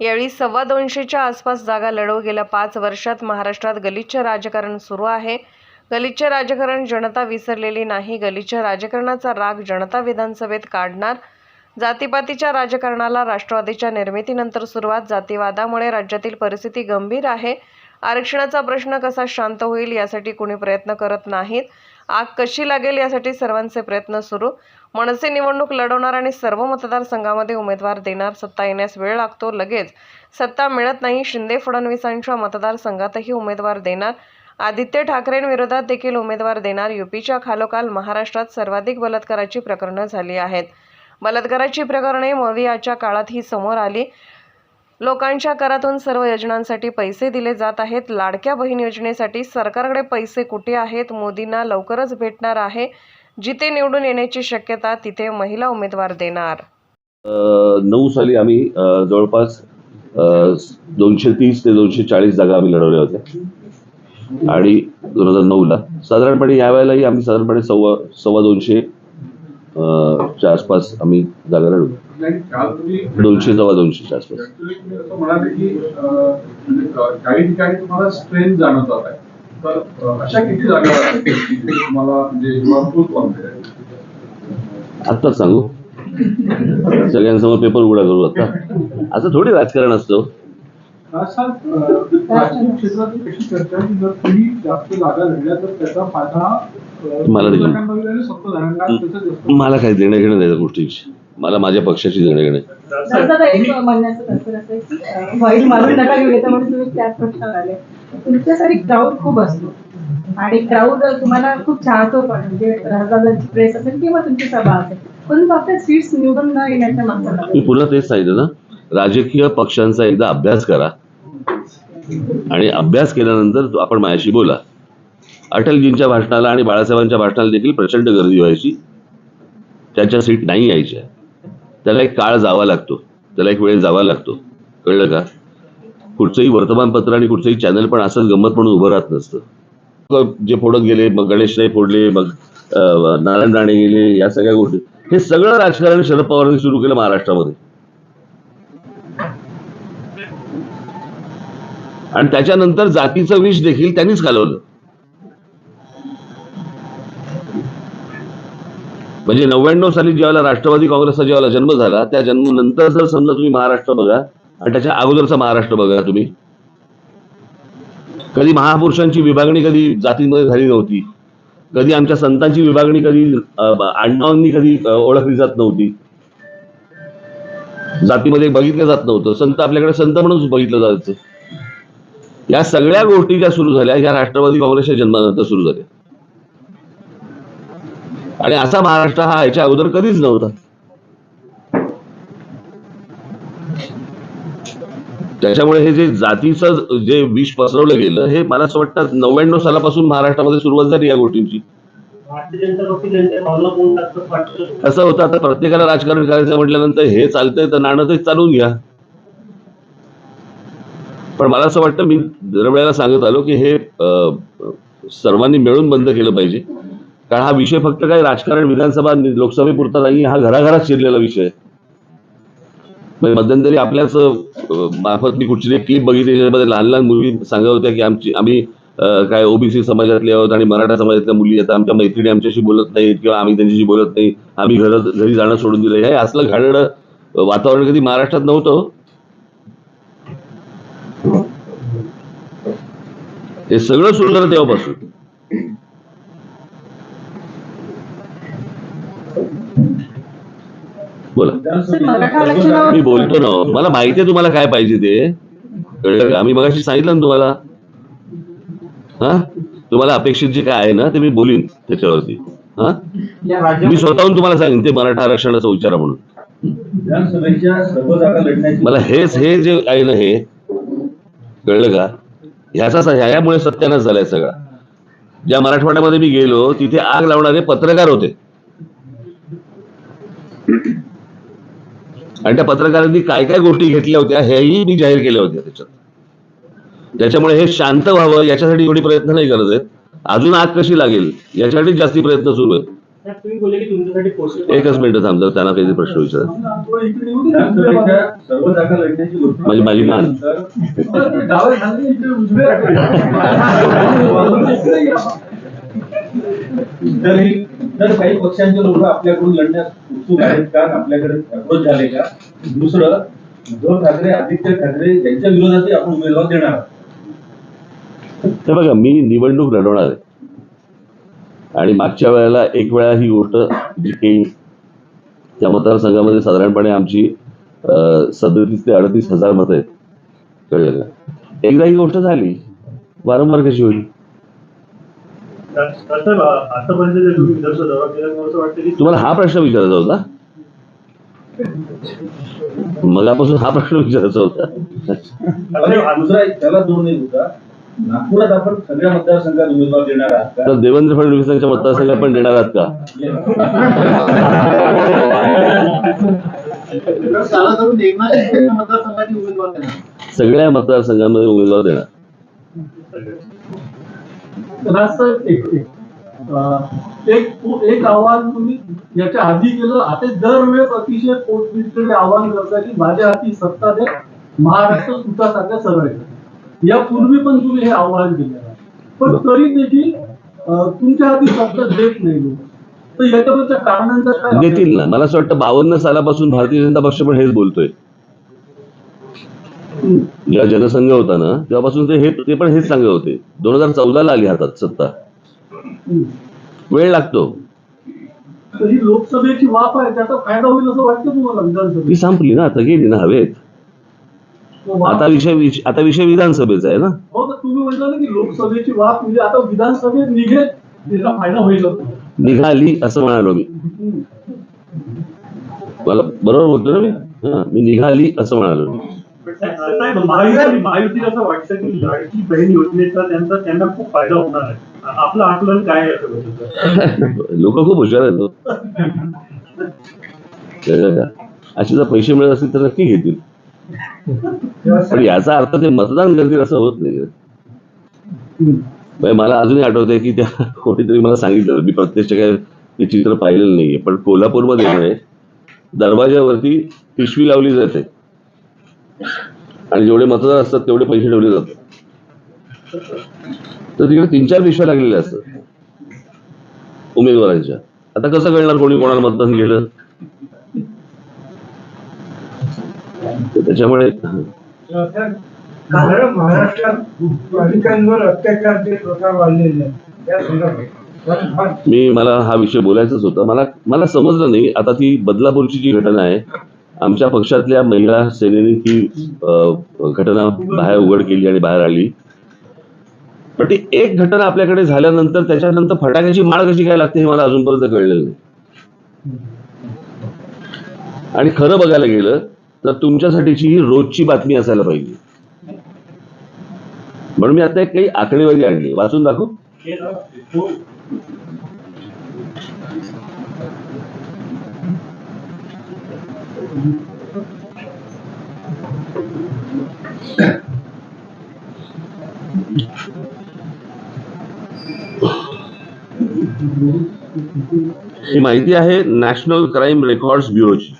यावेळी सव्वा दोनशेच्या आसपास जागा लढवू गेल्या पाच वर्षात महाराष्ट्रात गलिच्छ राजकारण सुरू आहे. गलिच्छ राजकारण जनता विसरलेली नाही. गलिच्छ राजकारणाचा राग जनता विधानसभेत काढणार. जातीपातीच्या राजकारणाला राष्ट्रवादीच्या निर्मितीनंतर सुरुवात जातीवादामुळे राज्यातील परिस्थिती गंभीर आहे. आरक्षणाचा प्रश्न कसा शांत होईल यासाठी कुणी प्रयत्न करत नाहीत. आग कशी लागेल यासाठी सर्वांचे प्रयत्न सुरू. मनसे निवडणूक लढवणार आणि सर्व मतदारसंघामध्ये उमेदवार देणार सत्ता येण्यास वेळ लागतो लगेच. सत्ता मिळत नाही शिंदे फडणवीसांच्या मतदारसंघातही उमेदवार देणार. आदित्य ठाकरेंविरोधात देखील उमेदवार देणार. युपीच्या खालोखाल महाराष्ट्रात सर्वाधिक बलात्काराची प्रकरणं झाली आहेत. बलात्काराची प्रकरणे मवियाच्या काळात ही समोर आली. लोकांच्या करातून सर्व योजनांसाठी पैसे दिले जात आहेत. लाडक्या बहीण योजनेसाठी सरकारकडे पैसे कुठे आहेत? मोदींना लवकरच भेटणार आहे. जिथे निवडून येण्याची शक्यता तिथे महिला उमेदवार देणार. अ, नऊ साली आम्ही जवळपास दोनशे तीस ते दोनशे चाळीस जागा आम्ही लढवल्या होत्या. आणि दोन हजार नऊला साधारणपणे यावेळेलाही आम्ही साधारणपणे सव्वा सव्वा दोनशे अ, च्या आसपास आम्ही जागा तुम्ही दोनशे सव्वा दोनशेच्या आसपास. तर अशा किती जागा आहेत? की जिथे तुम्हाला म्हणजे? आत्ताच सांगू. सगळ्यांसमोर पेपर उघडा करू आता. असं थोडी राजकारण असतं. मला काही देणं घेणं नाही त्या गोष्टीची मला माझ्या पक्षाची देणं घेणं म्हणण्याचं तात्पर्य तुमच्यासाठी क्राऊड खूप असतो. आणि क्राऊड तुम्हाला खूप चाहतो पण म्हणजे राजदादांची प्रेस असेल किंवा तुमची सभा असेल पण आपल्या सीट्स निवडून न येण्याच्या मागचा मी पुन्हा तेच सांगितलं ना? राजकीय पक्षांचा एकदा अभ्यास करा. आणि अभ्यास केल्यानंतर आपण माझ्याशी बोला. अटलजींच्या भाषणाला आणि बाळासाहेबांच्या भाषणाला देखील प्रचंड गर्दी व्हायची. त्यांच्या सीट नाही यायच्या. त्याला एक काळ जावा लागतो. त्याला एक वेळ जावा लागतो. कळलं का? कुठचंही वर्तमानपत्र आणि कुठचंही चॅनल पण असंच गंमत म्हणून उभं राहत नसतं. जे फोडत गेले मग गणेश नाही फोडले मग नारायण राणे गेले या सगळ्या गोष्टी. हे सगळं राजकारण शरद पवारांनी सुरू केलं महाराष्ट्रामध्ये. आणि त्याच्यानंतर जातीचं विष देखील त्यांनीच घालवलं. म्हणजे नव्याण्णव साली ज्यावेळेला राष्ट्रवादी काँग्रेसचा ज्यावेळेला जन्म झाला त्या जन्मानंतर जर समजा तुम्ही महाराष्ट्र बघा आणि त्याच्या अगोदरचा महाराष्ट्र बघा तुम्ही. कधी महापुरुषांची विभागणी कधी जातींमध्ये झाली नव्हती. कधी आमच्या संतांची विभागणी कधी अं, आडनावांनी कधी ओळखली जात नव्हती. जातीमध्ये बघितलं जात नव्हतं. संत आपल्याकडे संत म्हणूनच बघितलं जायचं. या सगळ्या गोष्टी ज्या सुरू झाल्या ह्या राष्ट्रवादी काँग्रेसच्या जन्मानंतर सुरू झाल्या. आणि असा महाराष्ट्र हा ह्याच्या अगोदर कधीच नव्हता. त्याच्यामुळे हे जे जातीचं जे विष पसरवलं गेलं हे मला असं वाटतं नव्याण्णव सालापासून महाराष्ट्रामध्ये सुरुवात झाली या गोष्टींची. कसं होतं आता प्रत्येकाला राजकारण करायचं म्हटल्यानंतर हे चालतंय तर नाणं ते चालवून घ्या. पण मला असं वाटतं मी दरवेळेला सांगत आलो की हे सर्वांनी मिळून बंद केलं पाहिजे. कारण हा विषय फक्त काही राजकारण विधानसभा लोकसभेपुरता नाही हा घराघरात शिरलेला विषय आहे. म्हणजे मध्यंतरी आपल्याच मार्फत मी कुठची एक क्लिप बघितली त्याच्यामध्ये लहान लहान मुली सांगत होत्या की आमची आम्ही काय ओबीसी समाजातले आहोत आणि मराठा समाजातल्या मुली आता आमच्या मैत्रिणी आमच्याशी बोलत नाहीत किंवा आम्ही त्यांच्याशी बोलत नाही आम्ही घर घरी जाणं सोडून दिलं. हे असलं घाणेरडं वातावरण कधी महाराष्ट्रात नव्हतं हो. हे सगळं सुरू झालं तेव्हापासून. बोला. मी बोलतो ना. मला माहिती आहे तुम्हाला काय पाहिजे ते. कळलं? का? आम्ही मगाशी सांगितलं ना तुम्हाला. हा? तुम्हाला अपेक्षित जे काय आहे ना ते मी बोलीन त्याच्यावरती. हा? मी स्वतःहून तुम्हाला सांगेन ते मराठा आरक्षणाचा उच्चारा म्हणून. मला हेच हे जे आहे ना हे कळलं का? ह्याचा ह्यामुळे सत्यानाश झालाय सगळा. ज्या मराठवाड्यामध्ये मी गेलो तिथे आग लावणारे पत्रकार होते. आणि त्या पत्रकारांनी काय काय गोष्टी घेतल्या होत्या हेही मी जाहीर केल्या होत्या त्याच्यात. त्याच्यामुळे हे शांत व्हावं याच्यासाठी एवढे प्रयत्न नाही करत आहेत. अजून आग कशी लागेल याच्यासाठी जास्ती प्रयत्न सुरू आहेत. साहेब, तुम्ही बोलले की तुमच्यासाठी पोस्ट एकच मिनिट थांबतो त्यांना काही प्रश्न विचार घोषणा माझी- माझी मान. तरी तर काही पक्षांचे लोक आपल्याकडून लढण्यास उत्सुक आहेत का? आपल्याकडे अप्रोच झाले का दुसरं उद्धव ठाकरे आदित्य ठाकरे यांच्या विरोधातही आपण उमेदवार देणार आहोत. बघा मी निवडणूक लढवणार आहे. आणि मागच्या वेळेला एक वेळा ही गोष्ट जी त्या मतदारसंघामध्ये साधारणपणे आमची सदतीस ते अडतीस हजार मतं आहेत. कळलं का? एकदा ही गोष्ट झाली वारंवार कशी होईल साहेब आतापर्यंत जे तुम्ही विदर्भ दौरा केला मला असं वाटतं की तुम्हाला हा प्रश्न विचारायचा होता? मगापासून हा प्रश्न विचारायचा होता. दुसरा त्याला नागपुरात आपण सगळ्या मतदारसंघात उमेदवार देणार आहात का? तर देवेंद्र फडणवीसांच्या मतदारसंघात पण देणार आहात का? सगळ्या मतदारसंघांमध्ये उमेदवार देणार. एक एक एक एक आव्हान तुम्ही याच्या आधी केलं. आता दरवेळेस अतिशय पोटतिडकीने आव्हान करता की माझ्या हाती सत्ता द्या. महाराष्ट्र सुतासारख्या सरळ आहे. यापूर्वी पण तुम्ही हे आव्हान केलेलं आहे पण तरी देखील तुमच्या हाती सत्ता देत नाही तर याच्याबद्दलच्या कारणांचा काय देतील ना मला असं वाटतं बावन्न सालापासून भारतीय जनता पक्ष पण हेच बोलतोय. जेव्हा जनसंघ होता ना तेव्हापासून ते हे ते पण हेच सांगत होते. दोन हजार चौदाला आली हातात सत्ता. वेळ लागतो. लोकसभेची वाफ आहे त्याचा फायदा होईल असं वाटतं तुम्हाला ती विधानसभेत संपली ना आता गेली ना हवेत. तो आता विषय विष- आता विषय विधानसभेचा आहे ना. हो तर तुम्ही म्हटलं ना की लोकसभेची वाफ म्हणजे आता विधानसभेत निघेल त्याचा फायदा होईल निघाली असं म्हणालो मी. मला बरोबर बोलतो ना मी? हा मी निघाली असं म्हणालो मी. महायुतीला असं वाटतं की लाडकी बहीण योजनेचा त्यांचा त्यांना खूप फायदा होणार आहे. आपलं आकलन काय लोक खूप हुशार आहेत हो. असे जर पैसे मिळत असतील तर नक्की घेतील. पण याचा अर्थ ते मतदान करतील असं होत नाही. मला अजूनही आठवतंय की त्या कोणीतरी मला सांगितलं मी प्रत्यक्ष काय ते चित्र पाहिलेलं नाहीये. पण कोल्हापूरमध्ये आहे दरवाजावरती पिशवी लावली जाते. आणि जेवढे मतदार असतात तेवढे पैसे ठेवले जातात. तर तिकडे तीन चार पिशव्या लागलेल्या असतात. उमेदवारांच्या. आता कसं कळणार कोणी कोणाला मतदान केलं? त्याच्यामुळे मी मला हा विषय बोलायचाच होता. मला मला समजलं नाही. आता ती बदलापूरची जी घटना आहे आमच्या पक्षातल्या महिला सेनेने ती घटना बाहेर उघड केली आणि बाहेर आली. पण ती एक घटना आपल्याकडे झाल्यानंतर त्याच्यानंतर फटाक्याची माळ कशी काय लागते हे मला अजूनपर्यंत कळलेलं नाही. आणि खरं बघायला गेलं तर तुमच्यासाठीची ही रोजची बातमी असायला पाहिजे. म्हणून मी आता एक काही आकडेवारी आणली. वाचून दाखव. ही माहिती आहे नॅशनल क्राईम रेकॉर्ड्स ब्युरोची.